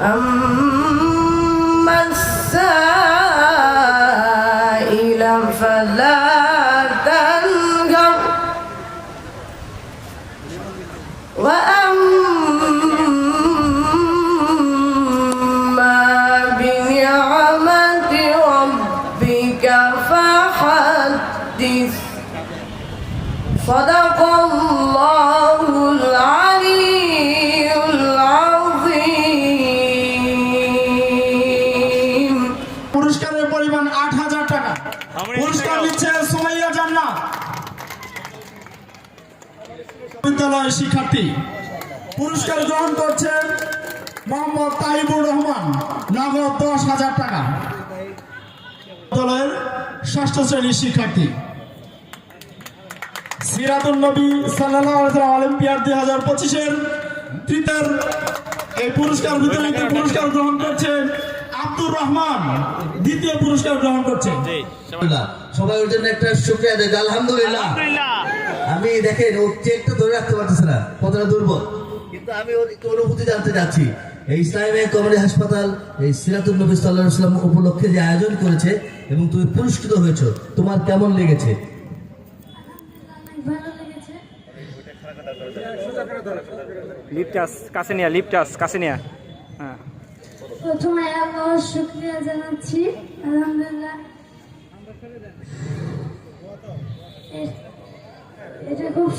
وأما السائل فلا تنهر. وأما بنعمة ربك فحدث. صدق পরিমাণ আট হাজার টাকা। পুরস্কার দিচ্ছে সোমাইয়া জান্নাত। বিদ্যালয়ের শিক্ষার্থী। পুরস্কার গ্রহণ করছেন মোহাম্মদ তাইবুর রহমান। নগদ দশ হাজার টাকা। বিদ্যালয়ের ষষ্ঠ শ্রেণির শিক্ষার্থী। সিরাতুল নবী সাল্লাহ অলিম্পিয়াড দুই হাজার পঁচিশের তৃতীয় এই পুরস্কার বিতরণী পুরস্কার গ্রহণ করছেন আব্দুর রহমান দ্বিতীয় পুরস্কার গ্রহণ করছেন সবাই ওর জন্য একটা শুক্রিয়া দেয় আলহামদুলিল্লাহ। আমি দেখেন ও চেকটা ধরে রাখতে পারতেছে না কতটা দুর্বল। কিন্তু আমি ওর একটু অনুভূতি জানতে চাচ্ছি। এই ইসলামী কমিটি হাসপাতাল এই সিরাতুল নবী সাল্লাহ ইসলাম উপলক্ষে যে আয়োজন করেছে এবং তুমি পুরস্কৃত হয়েছো তোমার কেমন লেগেছে লেগেছে? লিপটাস কাছে নিয়া লিপটাস কাছে নিয়া। হ্যাঁ। প্রথমে আল্লাহর শুক্রিয়া জানাচ্ছি। আলহামদুলিল্লাহ। এটা খুব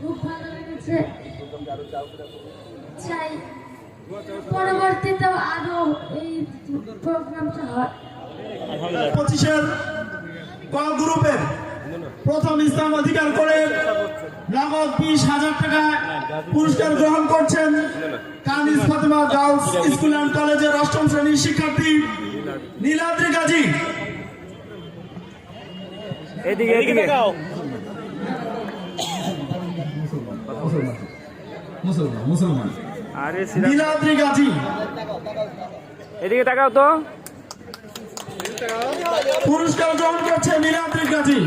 খুব ভালো লেগেছে। চাই পরবর্তীতেও আরও এই প্রোগ্রামটা হয়। পঁচিশের গ্রুপের প্রথম স্থান অধিকার করে নগদ বিশ হাজার টাকা পুরস্কার গ্রহণ করছেন Kanis Fatema girls school and কলেজের অষ্টম শ্রেণির শিক্ষার্থী নীলাদ্রি গাজী। এদিকে এদিকে। মুসলমান মুসলমান। আরে নীলাদ্রি গাজী। এদিকে তাকাও তো। পুরস্কার গ্রহণ করছে নীলাদ্রি গাজী।